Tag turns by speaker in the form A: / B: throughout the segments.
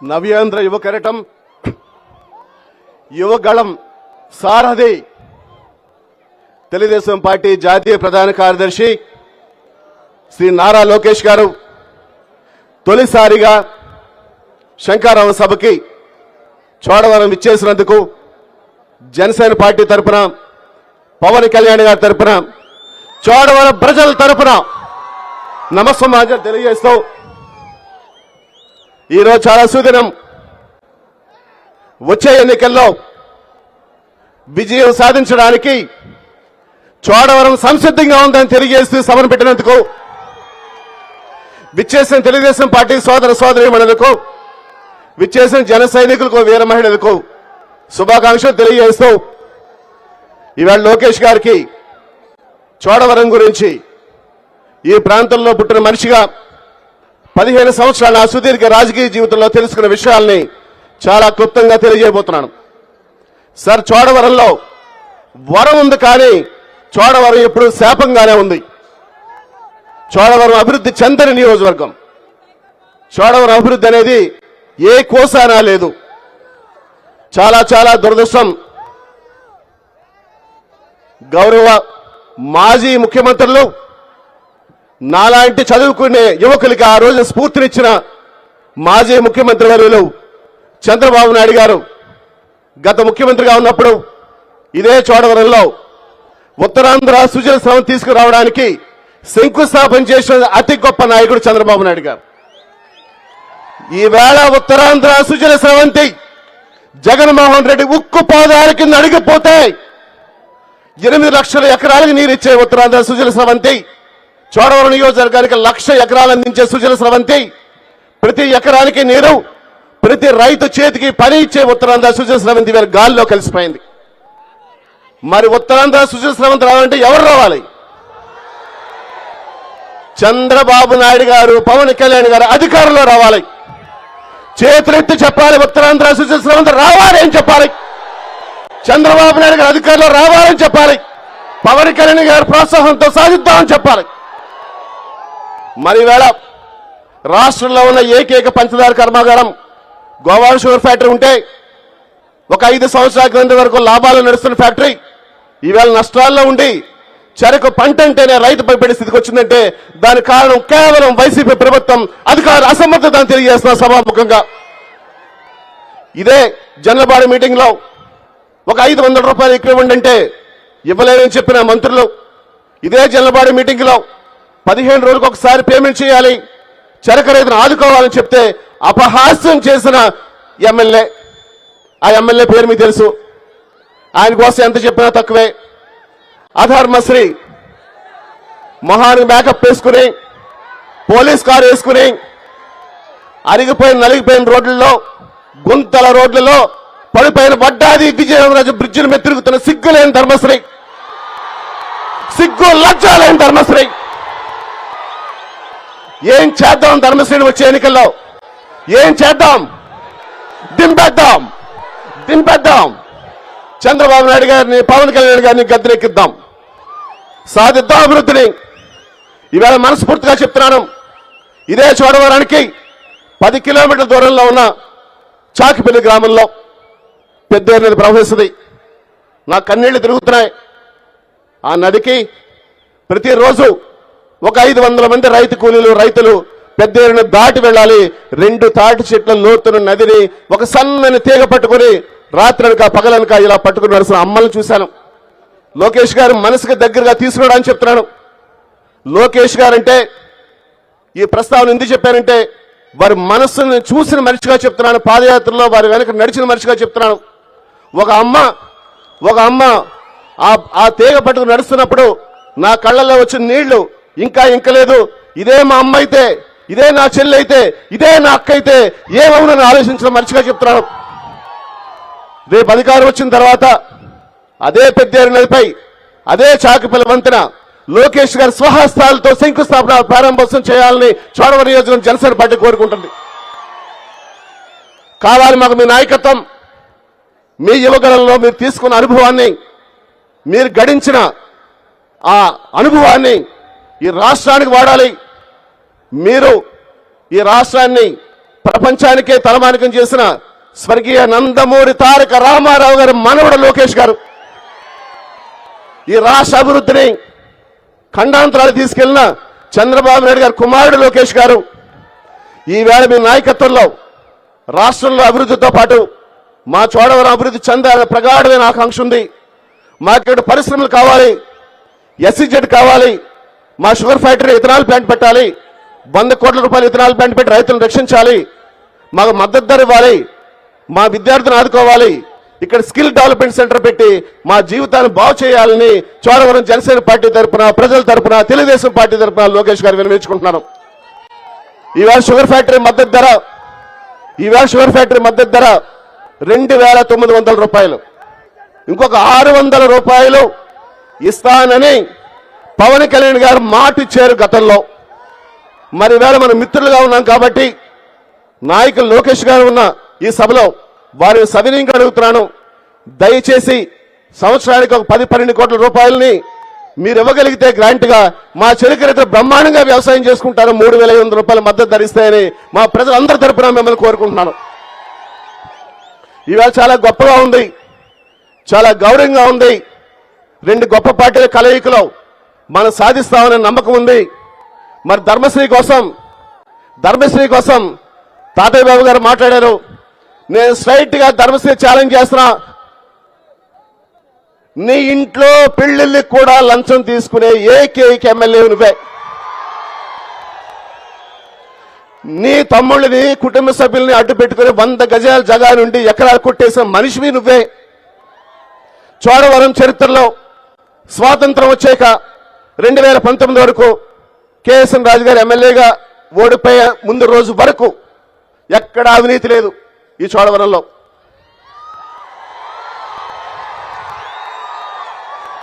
A: నవ్యాంధ్ర యువ కెరటం యువగళం సారథి. తెలుగుదేశం పార్టీ జాతీయ ప్రధాన కార్యదర్శి శ్రీ నారా లోకేష్ గారు తొలిసారిగా శంకారావు సభకి చోడవరం ఇచ్చేసినందుకు జనసేన పార్టీ తరపున పవన్ కళ్యాణ్ గారి తరపున చోడవరం ప్రజల తరపున నమస్సమాజం తెలియజేస్తూ ఈరోజు చాలా సుదినం. వచ్చే ఎన్నికల్లో విజయం సాధించడానికి చోడవరం సంసిద్ధంగా ఉందని తెలియజేస్తూ సభను పెట్టినందుకు విచ్చేసిన తెలుగుదేశం పార్టీ సోదర సోదరీమణులకు విచ్చేసిన జన సైనికులకు వీర మహిళలకు శుభాకాంక్షలు తెలియజేస్తూ ఇవాళ లోకేష్ గారికి చోడవరం గురించి ఈ ప్రాంతంలో పుట్టిన మనిషిగా పదిహేను సంవత్సరాల నా సుదీర్ఘ రాజకీయ జీవితంలో తెలుసుకున్న విషయాల్ని చాలా క్లుప్తంగా తెలియజేయబోతున్నాను. సార్ చోడవరంలో వరం ఉంది కానీ చోడవరం ఎప్పుడు శాపంగానే ఉంది. చోడవరం అభివృద్ధి చెందని నియోజకవర్గం. చోడవరం అభివృద్ధి అనేది ఏ కోసానా లేదు. చాలా చాలా దురదృష్టం. గౌరవ మాజీ ముఖ్యమంత్రులు నాలాంటి చదువుకునే యువకులకి ఆ రోజు స్ఫూర్తినిచ్చిన మాజీ ముఖ్యమంత్రి వర్యులు చంద్రబాబు నాయుడు గారు. గత ముఖ్యమంత్రిగా ఉన్నప్పుడు ఇదే చోడవరంలో ఉత్తరాంధ్ర సుజల శ్రమం తీసుకురావడానికి శంకుస్థాపన చేసిన అతి గొప్ప నాయకుడు చంద్రబాబు నాయుడు గారు. ఈవేళ ఉత్తరాంధ్ర సుజల స్రవంతి జగన్మోహన్ రెడ్డి ఉక్కు పాదాల కింద అడిగిపోతే ఎనిమిది లక్షల ఎకరాలకు నీరు ఇచ్చే ఉత్తరాంధ్ర సుజల స్రవంతి చోడవరం నియోజకవర్గానికి లక్ష ఎకరాలు అందించే సుజల స్రవంతి. ప్రతి ఎకరానికి నీరు ప్రతి రైతు చేతికి పని ఇచ్చే ఉత్తరాంధ్ర సుజల స్రవంతి వారి గాల్లో కలిసిపోయింది. మరి ఉత్తరాంధ్ర సుజల స్రవంతి రావాలంటే ఎవరు రావాలి? చంద్రబాబు నాయుడు గారు పవన్ కళ్యాణ్ గారు అధికారంలో రావాలి. చేతులెత్తి చెప్పాలి ఉత్తరాంధ్ర సుజల స్రవంతి రావాలి అని చెప్పాలి. చంద్రబాబు నాయుడు గారు అధికారంలో రావాలని చెప్పాలి. పవన్ కళ్యాణ్ గారి ప్రోత్సాహంతో సాధిద్దామని చెప్పాలి. మరి వేళ రాష్ట్రంలో ఉన్న ఏకైక పంచదార కర్మాగారం గోవా షుగర్ ఫ్యాక్టరీ ఉంటే ఒక ఐదు సంవత్సరాల క్రింద వరకు లాభాలు నడుస్తున్న ఫ్యాక్టరీ. ఈవేళ నష్టాల్లో ఉండి చెరకు పంట అంటేనే రైతు భయపడే స్థితికి వచ్చిందంటే దాని కారణం కేవలం వైసీపీ ప్రభుత్వం అధికార అసమర్థత అని తెలియజేస్తున్న సభాముఖంగా. ఇదే జనలబాడి మీటింగ్లో ఒక ఐదు వందల రూపాయలు ఎక్కువ ఇవ్వండి అంటే ఇవ్వలేదని చెప్పిన మంత్రులు. ఇదే జనలబాడి మీటింగ్లో పదిహేను రోజులకు ఒకసారి పేమెంట్ చేయాలి. చెరక రైతును ఆదుకోవాలని చెప్తే అపహాస్యం చేసిన ఎమ్మెల్యే. ఆ ఎమ్మెల్యే పేరు మీకు తెలుసు. ఆయన కోసం ఎంత చెప్పినా తక్కువే. అధర్మశ్రీ. మొహానికి మేకప్ వేసుకుని పోలీస్ కారు వేసుకుని అరిగిపోయిన నలిగిపోయిన రోడ్లలో గుంతల రోడ్లలో పడిపోయిన వడ్డాది విజయరాజు బ్రిడ్జిని మీద తిరుగుతున్న సిగ్గులేని ధర్మశ్రీ. సిగ్గు లజ్జాలేని ధర్మశ్రీ. ఏం చేద్దాం ధర్మశ్రీని వచ్చే ఎన్నికల్లో? ఏం చేద్దాం? దింపేద్దాం. దింపేద్దాం. చంద్రబాబు నాయుడు గారిని పవన్ కళ్యాణ్ గారిని గద్దెనెక్కిద్దాం. సాధిద్దాం అభివృద్ధిని. ఈవేళ మనస్ఫూర్తిగా చెప్తున్నాను. ఇదే చోడవరానికి పది కిలోమీటర్ల దూరంలో ఉన్న చాకిపల్లి గ్రామంలో పెద్ద నది ప్రవహిస్తుంది. నా కన్నీళ్ళు తిరుగుతున్నాయి. ఆ నదికి ప్రతిరోజు ఒక ఐదు వందల మంది రైతు కూలీలు రైతులు పెద్ద దాటి వెళ్ళాలి. రెండు తాటి చెట్ల లోతున నదిని ఒక సన్నని తీగ పట్టుకుని రాత్రనక పగలనక ఇలా పట్టుకుని నడుస్తున్న అమ్మల్ని చూశాను. లోకేష్ గారు మనసుకి దగ్గరగా తీసుకురావడానికి చెప్తున్నాను. లోకేష్ గారంటే ఈ ప్రస్తావన ఎందుకు చెప్పారంటే వారి మనస్సును చూసిన మనిషిగా చెప్తున్నాను. పాదయాత్రలో వారి వెనక నడిచిన మనిషిగా చెప్తున్నాను. ఒక అమ్మ ఒక అమ్మ ఆ ఆ తీగ పట్టుకుని నడుస్తున్నప్పుడు నా కళ్ళల్లో వచ్చిన నీళ్ళు ఇంకా ఇంకలేదు ఇదే మా అమ్మ అయితే ఇదే నా చెల్లి అయితే ఇదే నా అక్క అయితే ఏమవునని ఆలోచించడం మంచిగా చెప్తున్నాను. రేపు అధికారం వచ్చిన తర్వాత అదే పెద్దేరు నదిపై అదే చాకుపల్లి వంతెన లోకేష్ గారి స్వహస్తాలతో శంకుస్థాపన ప్రారంభోత్సవం చేయాలని చోడవ నియోజకవర్గం జనసేన పార్టీ కోరుకుంటుంది. కావాలి మాకు మీ నాయకత్వం. మీ యువగలంలో మీరు తీసుకున్న అనుభవాన్ని మీరు గడించిన ఆ అనుభవాన్ని ఈ రాష్ట్రానికి వాడాలి. మీరు ఈ రాష్ట్రాన్ని ప్రపంచానికే తలమానికం చేసిన స్వర్గీయ నందమూరి తారక రామారావు గారి మనవడు లోకేష్ గారు. ఈ రాష్ట్ర అభివృద్ధిని ఖండాంతరాలు తీసుకెళ్ళిన చంద్రబాబు నాయుడు గారు కుమారుడు లోకేష్ గారు. ఈవేళ మీ నాయకత్వంలో రాష్ట్రంలో అభివృద్ధితో పాటు మా చోడవరం అభివృద్ధి చెందాలని ప్రగాఢమైన ఆకాంక్ష ఉంది. మాకు ఇక్కడ పరిశ్రమలు కావాలి ఎస్సీజెడ్ కావాలి మా షుగర్ ఫ్యాక్టరీ ఇథనాల్ ప్లాంట్ పెట్టాలి. వంద కోట్ల రూపాయలు ఇథనాల్ ప్లాంట్ పెట్టి రైతులను రక్షించాలి. మాకు మద్దతు ధర ఇవ్వాలి. మా విద్యార్థులను ఆదుకోవాలి. ఇక్కడ స్కిల్ డెవలప్మెంట్ సెంటర్ పెట్టి మా జీవితాన్ని బాగు చేయాలని చోడవరం జనసేన పార్టీ తరపున ప్రజల తరపున తెలుగుదేశం పార్టీ తరపున లోకేష్ గారు వినిపించుకుంటున్నాను ఈవేళ షుగర్ ఫ్యాక్టరీ మద్దతు ధర ఈవేళ షుగర్ ఫ్యాక్టరీ మద్దతు ధర రెండు వేల తొమ్మిది వందల రూపాయలు. ఇంకొక ఆరు వందల రూపాయలు ఇస్తానని పవన్ కళ్యాణ్ గారు మాట ఇచ్చారు గతంలో. మరి వేళ మన మిత్రులుగా ఉన్నాం కాబట్టి నాయకులు లోకేష్ గారు ఉన్న ఈ సభలో వారి సవినీయంగా అడుగుతున్నాను. దయచేసి సంవత్సరానికి ఒక పది పన్నెండు కోట్ల రూపాయలని మీరు ఇవ్వగలిగితే గ్రాంట్గా మా చెరుకు బ్రహ్మాండంగా వ్యవసాయం చేసుకుంటారు. మూడు వేల ఐదు వందల రూపాయల మద్దతు ధరిస్తాయని మా ప్రజలందరి తరపున మిమ్మల్ని కోరుకుంటున్నాను. ఇవాళ చాలా గొప్పగా ఉంది. చాలా గౌరవంగా ఉంది. రెండు గొప్ప పార్టీల కలయికలో మనం సాధిస్తామనే నమ్మకం ఉంది. మరి ధర్మశ్రీ కోసం ధర్మశ్రీ కోసం తాతయ్య బాబు గారు మాట్లాడారు. నేను స్ట్రైట్గా ధర్మశ్రీ ఛాలెంజ్ చేస్తున్నా. నీ ఇంట్లో పెళ్ళిళ్ళకి కూడా లంచం తీసుకునే ఏకైక ఎమ్మెల్యే నువ్వే. నీ తమ్ముళ్ళని కుటుంబ సభ్యుల్ని అడ్డు పెట్టుకుని వంద గజాల జగా నుండి ఎకరాలు కొట్టేసిన మనిషివి నువ్వే. చోడవరం చరిత్రలో స్వాతంత్రం వచ్చాక రెండు వేల పంతొమ్మిది వరకు కేఎస్ఎన్ రాజు గారు ఎమ్మెల్యేగా ఓడిపోయే ముందు రోజు వరకు ఎక్కడా అవినీతి లేదు ఈ చోడవరంలో.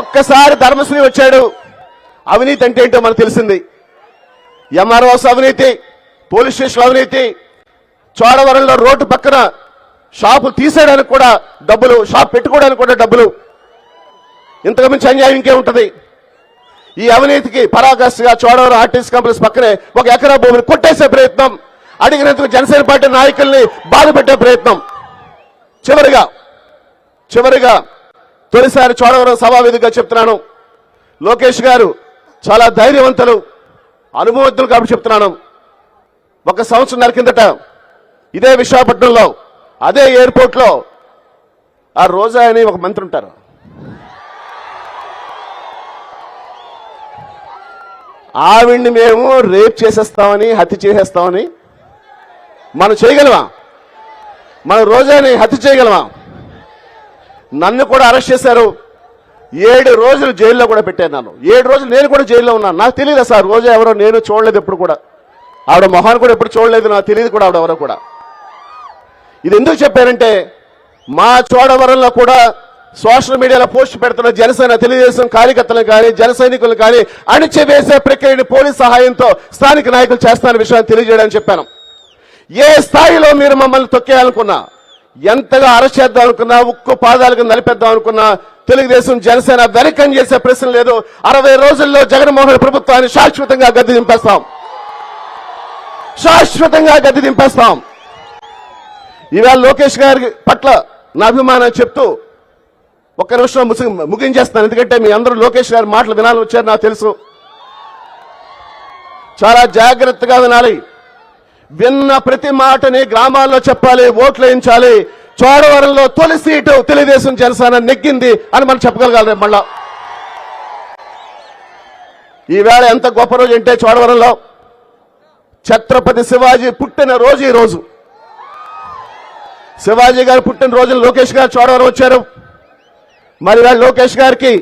A: ఒక్కసారి ధర్మశ్రీ వచ్చాడు అవినీతి అంటే ఏంటో మనకు తెలిసింది. ఎంఆర్ఓస్ అవినీతి పోలీస్ స్టేషన్ అవినీతి చోడవరంలో రోడ్డు పక్కన షాపు తీసేయడానికి కూడా డబ్బులు షాప్ పెట్టుకోవడానికి కూడా డబ్బులు. ఇంతకు మించి అన్యాయం ఇంకే ఈ అవినీతికి పరాగస్గా చోడవరం ఆర్టీసీ కంపెనీస్ పక్కనే ఒక ఎకరా భూమిని కొట్టేసే ప్రయత్నం అడిగినందుకు జనసేన పార్టీ నాయకుల్ని బాధ పెట్టే ప్రయత్నం. చివరిగా చివరిగా తొలిసారి చోడవరం సభావేదిగా చెప్తున్నాను. లోకేష్ గారు చాలా ధైర్యవంతులు అనుభవజ్ఞులు కాబట్టి చెప్తున్నాను. ఒక సంవత్సరం కిందట ఇదే విశాఖపట్నంలో అదే ఎయిర్పోర్ట్లో ఆ రోజా అని ఒక మంత్రి ఉంటారు. ఆవిడ్ని మేము రేప్ చేసేస్తామని హత్య చేసేస్తామని మనం చేయగలమా? మనం రోజాని హత్య చేయగలమా? నన్ను కూడా అరెస్ట్ చేశారు. ఏడు రోజులు జైల్లో కూడా పెట్టాను నన్ను. ఏడు రోజులు నేను కూడా జైల్లో ఉన్నాను. నాకు తెలియదు సార్ రోజా ఎవరో నేను చూడలేదు ఎప్పుడు కూడా. ఆవిడ మొహాన్ని కూడా ఎప్పుడు చూడలేదు నాకు తెలియదు కూడా ఆవిడ ఎవరో కూడా. ఇది ఎందుకు చెప్పానంటే మా చోడవరంలో కూడా సోషల్ మీడియాలో పోస్ట్ పెడుతున్న జనసేన తెలుగుదేశం కార్యకర్తలు కానీ జన సైనికులు కానీ అణిచివేసే ప్రక్రియని పోలీస్ సహాయంతో స్థానిక నాయకులు చేస్తాన విషయాన్ని తెలియజేయడానికి చెప్పాను. ఏ స్థాయిలో మీరు మమ్మల్ని తొక్కేయాలనుకున్నా ఎంతగా అరెస్ట్ చేద్దాం అనుకున్నా ఉక్కు పాదాలకు నలిపేద్దాం అనుకున్నా తెలుగుదేశం జనసేన వెనకం చేసే ప్రశ్న లేదు. అరవై రోజుల్లో జగన్మోహన్ ప్రభుత్వాన్ని శాశ్వతంగా గద్దె దింపేస్తాం. శాశ్వతంగా గద్దె దింపేస్తాం. ఈవేళ లోకేష్ గారి పట్ల నా అభిమానం చెప్తూ ఒక్క నిమిషం ముసి ముగించేస్తాను. ఎందుకంటే మీ అందరూ లోకేష్ గారి మాటలు వినాలని వచ్చారు నాకు తెలుసు. చాలా జాగ్రత్తగా వినాలి. విన్న ప్రతి మాటని గ్రామాల్లో చెప్పాలి ఓట్లు వేయించాలి. చోడవరంలో తొలి సీటు తెలుగుదేశం జనసేన నెగ్గింది అని మనం చెప్పగలగాలి మళ్ళా. ఈవేళ ఎంత గొప్ప రోజు అంటే చోడవరంలో. ఛత్రపతి శివాజీ పుట్టిన రోజు ఈ రోజు. శివాజీ గారు పుట్టిన రోజున లోకేష్ గారు చోడవరం వచ్చారు. మరి లోకేష్ గారికి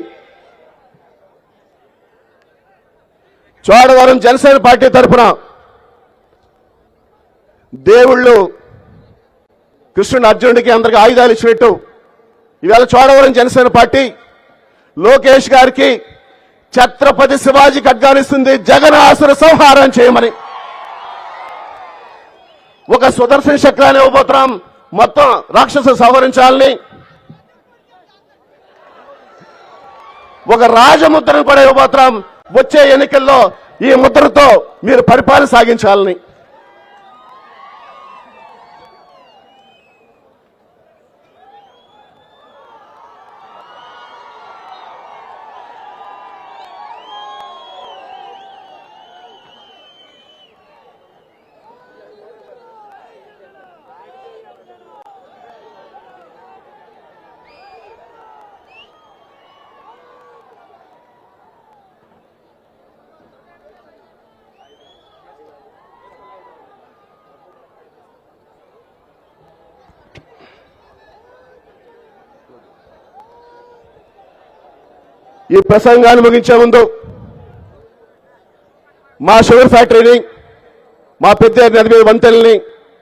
A: చోడవరం జనసేన పార్టీ తరఫున దేవుళ్ళు కృష్ణుడు అర్జునుడికి అందరికి ఆయుధాలు ఇచ్చినట్టు ఇవాళ చోడవరం జనసేన పార్టీ లోకేష్ గారికి ఛత్రపతి శివాజీకి అడ్గానిస్తుంది ఆసుర సంహారం చేయమని. ఒక సుదర్శన చక్రాన్ని ఇవ్వబోతున్నాం. మొత్తం రాక్షసు సంహరించాలని ఒక రాజముద్రను కూడా ఇవ్వబోతున్నాం. వచ్చే ఎన్నికల్లో ఈ ముద్రతో మీరు పరిపాలన సాగించాలని. ఈ ప్రసంగాన్ని ముగించే ముందు మా షుగర్ ఫ్యాక్టరీని మా పెద్ద నది మీద వంతెనల్ని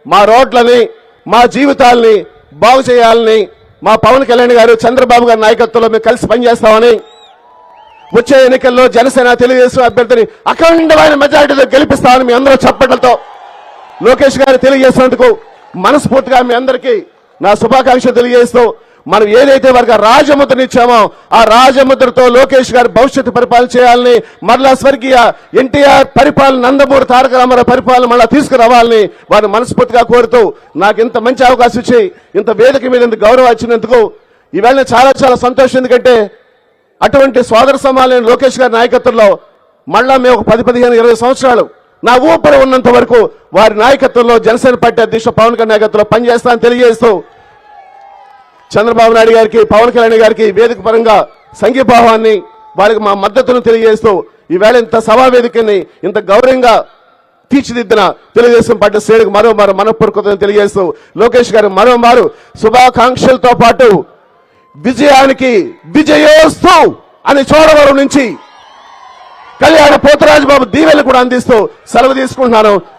A: మా రోడ్లని మా జీవితాల్ని బాగు చేయాలని మా పవన్ కళ్యాణ్ గారు చంద్రబాబు గారి నాయకత్వంలో మేము కలిసి పనిచేస్తామని వచ్చే ఎన్నికల్లో జనసేన తెలుగుదేశం అభ్యర్థిని అఖండమైన మెజారిటీతో గెలిపిస్తామని మీ అందరూ చెప్పడంతో లోకేష్ గారు తెలియజేసినందుకు మనస్ఫూర్తిగా మీ అందరికీ నా శుభాకాంక్షలు తెలియజేస్తూ మనం ఏదైతే వారికి రాజముద్రని ఇచ్చామో ఆ రాజముద్రతో లోకేష్ గారు భవిష్యత్తు పరిపాలన చేయాలని మరలా స్వర్గీయ ఎన్టీఆర్ పరిపాలన నందమూరి తారక రామారావు పరిపాలన మళ్ళా తీసుకురావాలని వారిని మనస్ఫూర్తిగా కోరుతూ నాకు ఇంత మంచి అవకాశం ఇచ్చి ఇంత వేదిక మీద ఇంత గౌరవం ఇచ్చినందుకు ఈవేళ చాలా చాలా సంతోషం. ఎందుకంటే అటువంటి సోదర సమాలైన లోకేష్ గారి నాయకత్వంలో మళ్ళా మేము ఒక పది పదిహేను ఇరవై సంవత్సరాలు నా ఊపిరి ఉన్నంత వరకు వారి నాయకత్వంలో జనసేన పార్టీ అధ్యక్షుడు పవన్ కళ్యాణ్ నాయకత్వంలో పనిచేస్తానని తెలియజేస్తూ చంద్రబాబు నాయుడు గారికి పవన్ కళ్యాణ్ గారికి వేదిక పరంగా సంఘీభావాన్ని వారికి మా మద్దతును తెలియజేస్తూ ఈవేళ ఇంత సభా వేదికని ఇంత గౌరవంగా తీర్చిదిద్దిన తెలుగుదేశం పార్టీ శ్రేణికి మరో మారు మనపూర్వకతను తెలియజేస్తూ లోకేష్ గారు మరో మారు శుభాకాంక్షలతో పాటు విజయానికి విజయోస్తూ అని చోడవరం నుంచి కళ్యాణ పోతరాజు బాబు దీవెలు కూడా అందిస్తూ సెలవు తీసుకుంటున్నాను.